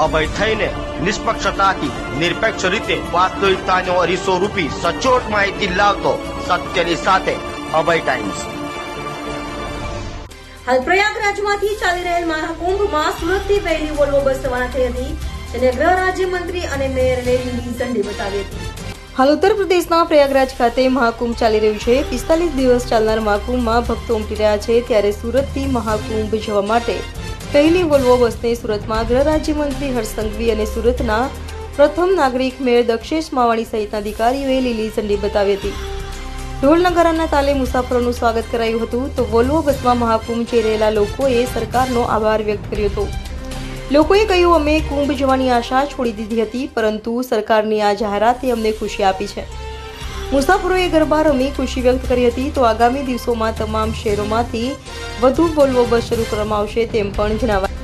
અભય થઈને નિષ્પક્ષતાથી નિરપેક્ષ રીતે વાસ્તવિકતાનો અરીસો રૂપી સચોટ માહિતી લાવતો સત્યની સાથે અભય ટાઈમ્સ. હાલ પ્રયાગરાજમાંથી ચાલી રહેલ મહાકુંભમાં સુરતથી પહેલી વોલ્વો બસ રવાના થઈ હતી, જેને ગૃહ રાજ્યમંત્રી અને મેયરને લીલી ઝંડી બતાવી હતી. હાલ ઉત્તર પ્રદેશના પ્રયાગરાજ ખાતે મહાકુંભ ચાલી રહ્યું છે. પિસ્તાલીસ દિવસ ચાલનાર મહાકુંભમાં ભક્તો ઉમટી રહ્યા છે, ત્યારે સુરતથી મહાકુંભ જવા માટે પહેલી વોલ્વો બસને સુરતમાં ગૃહ રાજ્યમંત્રી હર્ષ સંઘવી અને સુરતના પ્રથમ નાગરિક મેયર દક્ષેશ માવાણી સહિતના અધિકારીઓએ લીલી ઝંડી બતાવી હતી. ઢોલ નગારાના તાલે મુસાફરોનું સ્વાગત કરાયું હતું તો વોલ્વો બસમાં મહાકુંભ જઈ રહેલા લોકોએ સરકારનો આભાર વ્યક્ત કર્યો હતો. લોકોએ કહ્યું, અમે કુંભ જવાની આશા છોડી દીધી હતી, પરંતુ સરકારની આ જાહેરાતે અમને ખુશી આપી છે. મુસાફરોએ ગરબા રમી ખુશી વ્યક્ત કરી હતી તો આગામી દિવસોમાં તમામ શહેરોમાંથી વધુ વોલ્વો બસ શરૂ કરવામાં આવશે તેમ પણ જણાવાય.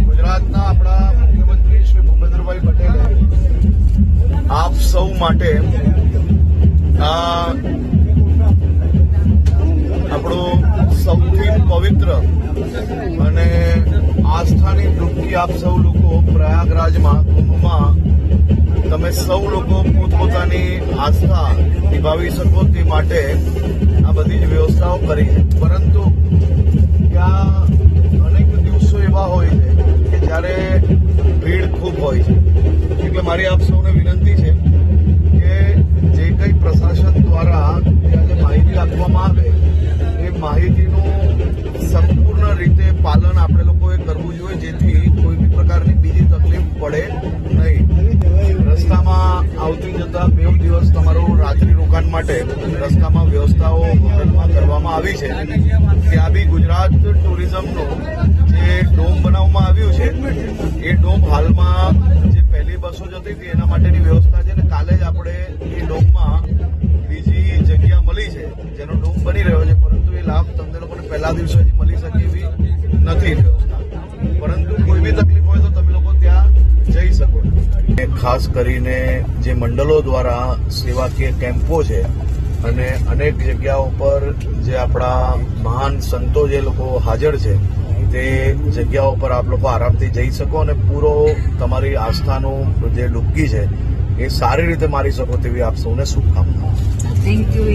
ગુજરાતના આપણા મુખ્યમંત્રી શ્રી ભૂપેન્દ્રભાઈ પટેલે આપ સૌ માટે આપણું સૌથી પવિત્ર અને આસ્થાની ડૂબકી આપ સૌ લોકો પ્રયાગરાજ મહાકુંભમાં તમે સૌ લોકો પોતપોતાની આસ્થા નિભાવી શકો તે માટે કરી છે. પરંતુ ત્યાં અનેક દિવસો એવા હોય છે કે જ્યારે ભીડ ખૂબ હોય છે. એટલે મારી આપ સૌને વિનંતી છે કે જે કંઈ પ્રશાસન દ્વારા જે માહિતી આપવામાં આવે, એ માહિતીનું સંપૂર્ણ રીતે પાલન આપણે લોકોએ કરવું જોઈએ, જેથી કોઈ બી પ્રકારની બીજી તકલીફ પડે નહીં. રસ્તામાં આવતી જતા બે દિવસ તમારું રાત્રિ રોકાણ માટે રસ્તામાં વ્યવસ્થાઓ આવી છે. ત્યાં બી ગુજરાત ટુરિઝમનો જે ડોમ બનાવવામાં આવ્યું છે, એ ડોમ હાલમાં જે પહેલી બસો જતી હતી એના માટેની વ્યવસ્થા છે ને કાલે જ આપણે એ ડોમમાં બીજી જગ્યા મળી છે, જેનો ડોમ બની રહ્યો છે, પરંતુ એ લાભ તમને લોકોને પહેલા દિવસે મળી શકે એવી નથી વ્યવસ્થા. પરંતુ કોઈ બી તકલીફ હોય તો તમે લોકો ત્યાં જઈ શકો. ખાસ કરીને જે મંડળો દ્વારા સેવાકીય કેમ્પો છે અને અનેક જગ્યાઓ પર જે આપણા મહાન સંતો જે લોકો હાજર છે, તે જગ્યાઓ પર આપ લોકો આરામથી જઈ શકો અને પૂરો તમારી આસ્થાનું જે ડૂબકી છે, એ સારી રીતે મારી શકો તેવી આપ સૌને શુભકામનાઓ. Thank you